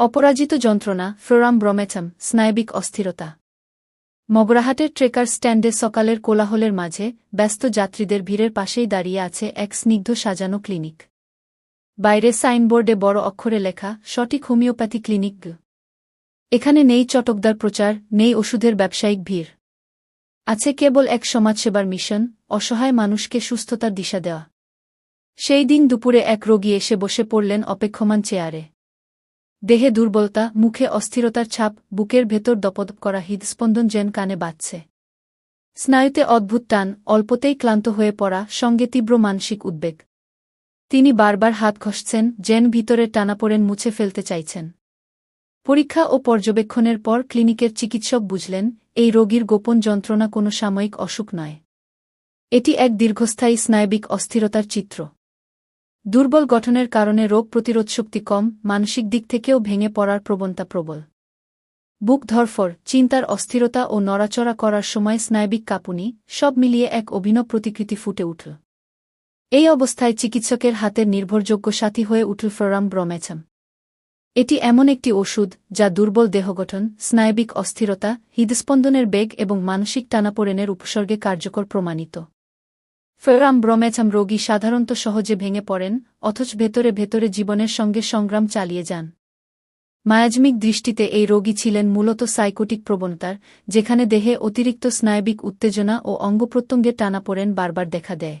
অপরাজিত যন্ত্রণা, ফ্লোরাম ব্রমেথাম, স্নায়বিক অস্থিরতা। মগরাহাটের ট্রেকার স্ট্যান্ডে সকালের কোলাহলের মাঝে ব্যস্ত যাত্রীদের ভিড়ের পাশেই দাঁড়িয়ে আছে এক স্নিগ্ধ সাজানো ক্লিনিক। বাইরে সাইনবোর্ডে বড় অক্ষরে লেখা, সঠিক হোমিওপ্যাথি ক্লিনিক এখানে নেই চটকদার প্রচার, নেই ওষুধের ব্যবসায়িক ভিড়। আছে কেবল এক সমাজসেবার মিশন, অসহায় মানুষকে সুস্থতার দিশা দেওয়া। সেই দিন দুপুরে এক রোগী এসে বসে পড়লেন অপেক্ষমান চেয়ারে। দেহে দুর্বলতা, মুখে অস্থিরতার ছাপ, বুকের ভেতর দপদপ করা হৃদস্পন্দন যেন কানে বাজছে। স্নায়ুতে অদ্ভুত টান, অল্পতেই ক্লান্ত হয়ে পড়া, সঙ্গে তীব্র মানসিক উদ্বেগ। তিনি বারবার হাত ঘষছেন, যেন ভিতরের টানাপোড়েন মুছে ফেলতে চাইছেন। পরীক্ষা ও পর্যবেক্ষণের পর ক্লিনিকের চিকিৎসক বুঝলেন, এই রোগীর গোপন যন্ত্রণা কোনো সাময়িক অসুখ নয়। এটি এক দীর্ঘস্থায়ী স্নায়বিক অস্থিরতার চিত্র। দুর্বল গঠনের কারণে রোগ প্রতিরোধ শক্তি কম, মানসিক দিক থেকেও ভেঙে পড়ার প্রবণতা প্রবল। বুক ধরফর চিন্তার অস্থিরতা ও নড়াচড়া করার সময় স্নায়বিক কাঁপুনি, সব মিলিয়ে এক অভিনব প্রতিকৃতি ফুটে উঠল। এই অবস্থায় চিকিৎসকের হাতের নির্ভরযোগ্য সাথী হয়ে উঠল ফ্লোরাম ব্রমেছাম এটি এমন একটি ওষুধ, যা দুর্বল দেহগঠন স্নায়বিক অস্থিরতা, হৃদস্পন্দনের বেগ এবং মানসিক টানাপোড়েনের উপসর্গে কার্যকর প্রমাণিত। ফেরাম ব্রমেছাম রোগী সাধারণত সহজে ভেঙে পড়েন, অথচ ভেতরে ভেতরে জীবনের সঙ্গে সংগ্রাম চালিয়ে যান। মায়াজমিক দৃষ্টিতে এই রোগী ছিলেন মূলত সাইকোটিক প্রবণতার, যেখানে দেহে অতিরিক্ত স্নায়বিক উত্তেজনা ও অঙ্গপ্রত্যঙ্গের টানাপোড়েন বারবার দেখা দেয়।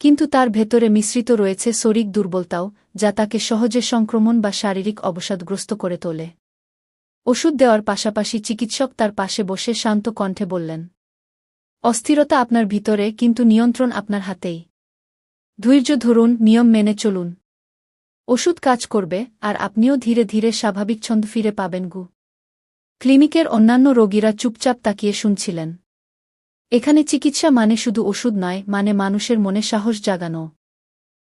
কিন্তু তার ভেতরে মিশ্রিত রয়েছে শরিক দুর্বলতাও, যা তাকে সহজে সংক্রমণ বা শারীরিক অবসাদগ্রস্ত করে তোলে। ওষুধ দেওয়ার পাশাপাশি চিকিৎসক তার পাশে বসে শান্ত কণ্ঠে বললেন অস্থিরতা আপনার ভিতরে, কিন্তু নিয়ন্ত্রণ আপনার হাতেই। ধৈর্য ধরুন, নিয়ম মেনে চলুন। ওষুধ কাজ করবে, আর আপনিও ধীরে ধীরে স্বাভাবিক ছন্দ ফিরে পাবেন গু। ক্লিনিকের অন্যান্য রোগীরা চুপচাপ তাকিয়ে শুনছিলেন। এখানে চিকিৎসা মানে শুধু ওষুধ নয় মানে মানুষের মনে সাহস জাগানো।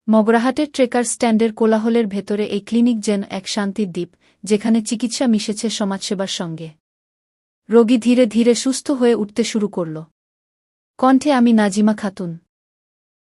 মগরাহাটের ট্রেকার স্ট্যান্ডের কোলাহলের ভেতরে এই ক্লিনিক যেন এক শান্তির দ্বীপ, যেখানে চিকিৎসা মিশেছে সমাজসেবার সঙ্গে। রোগী ধীরে ধীরে সুস্থ হয়ে উঠতে শুরু করল। কণ্ঠে আমি নাজিমা খাতুন।